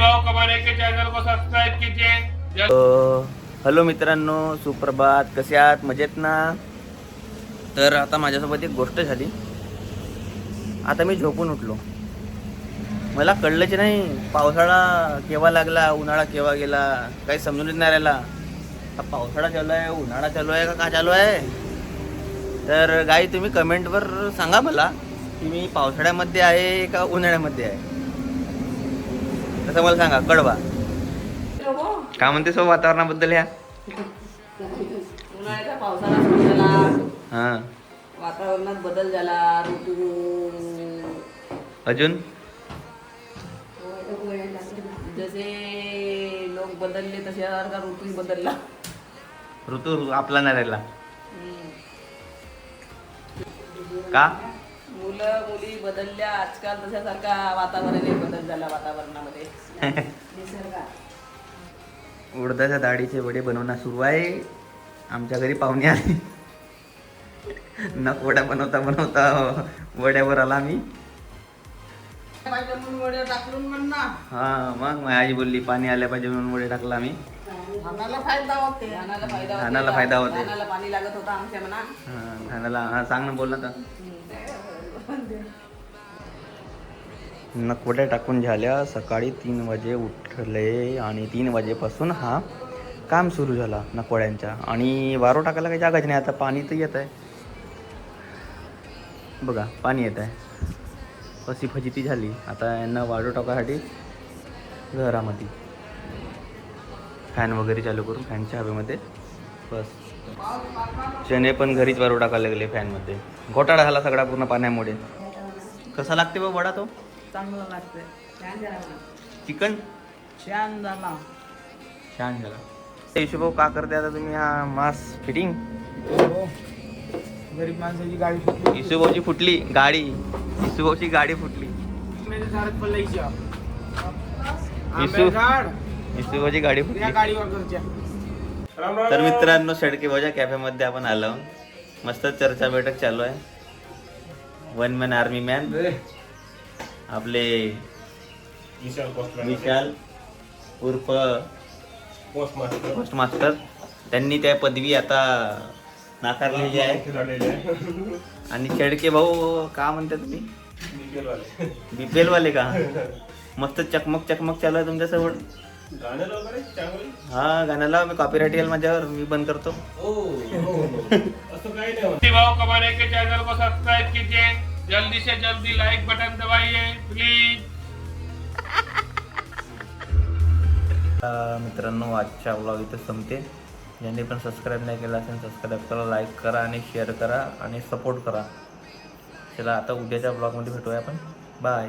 के को कीजिए। हॅलो मित्रांनो सुप्रभात. कसे आहात? मजेत ना? तर आता माझ्यासोबत एक गोष्ट झाली. आता मी झोपून उठलो. मला कळलंच नाही पावसाळा केव्हा लागला उन्हाळा केव्हा गेला काही समजूनच नाही राहिला. हा पावसाळा चालू आहे उन्हाळा चालू आहे का का चालू आहे? तर गाई तुम्ही कमेंटवर सांगा मला की मी पावसाळ्यामध्ये आहे का उन्हाळ्यामध्ये आहे? तसं मला सांगा कळवा काय म्हणते सो वातावरणाबद्दल ह्या उन्हाळ्याचा पावसाळा सुरू झाला हां. वातावरणात बदल झाला ऋतू. अजून? जसे लोक बदलले तसे सारखा ऋतू बदलला. ऋतू आपला नाही राहिला. का? मुलं मुली बदलल्या आजकाल तशासारखा वातावरण बदल झाला वातावरणामध्ये. उडदाच्या डाळीचे वडे बनवणं सुरू आहे. आमच्या घरी पाहुणे आले. नक वड्या बनवता बनवता. वड्यावर आला मी. हा मग माझी आई बोलली पाणी आल्या पाहिजे म्हणून वडे टाकला आम्ही धानाला फायदा होते. धानाला पाणी लागत होता आमच्या हा, धानाला हा सांग ना बोल ना तर नकवड्या टाकून झाल्या. सकाळी तीन वाजे उठले आणि तीन वाजेपासून हा काम सुरू झाला नकवड्यांचा आणि वारो टाकायला काही जागाच नाही. आता पाणी तर येत आहे बघा पाणी येत आहे कशी फजिती झाली. आता यांना वारो टाकायसाठी घरामध्ये. फॅन वगैरे चालू करून फॅनच्या हवेमध्ये बस. चणे पण घरीच वारू टाकायला लागले फॅनमध्ये. घोटाळा झाला सगळा पूर्ण पाण्यामुळे. कसा लागते बा वडा तो? चांगलं लागते चिकन? छान झाला. छान झाला. हिशोब का करते आता तुम्ही हा मास फिटिंग? गरीब माणसाची गाडी हिशोबाची फुटली गाडी. हिशोबाची गाडी फुटली. हिशोबाची गाडी फुटली. गाडीवर तर मित्रांनो शेडकेबाजा कॅफेमध्ये आपण आलो. मस्त चर्चा बैठक चालू आहे. वन मॅन आर्मी मॅन आपले विशाल उर्फ पोस्ट मास्टर त्यांनी त्या पदवी आता नाकारलेली आहे. आणि शेडके भाऊ का म्हणता तुम्ही? बीपीएल वाले. का? मस्त चकमक चकमक चालू आहे तुमच्यासोबत. हा गाण्याला मी कॉपीराइट येईल माझ्यावर मी बंद करतो. भाव कमाने के चैनल को सब्सक्राइब कीजिए. जल्दी से जल्दी लाइक बटन दबाइए प्लीज मित्रांनो आजच्या ब्लॉग इथं संपते. ज्यांनी पण सबस्क्राईब नाही केलं असेल सबस्क्राईब करा लाईक करा आणि शेअर करा आणि सपोर्ट करा. चला आता उद्याच्या ब्लॉगमध्ये भेटूया आपण. बाय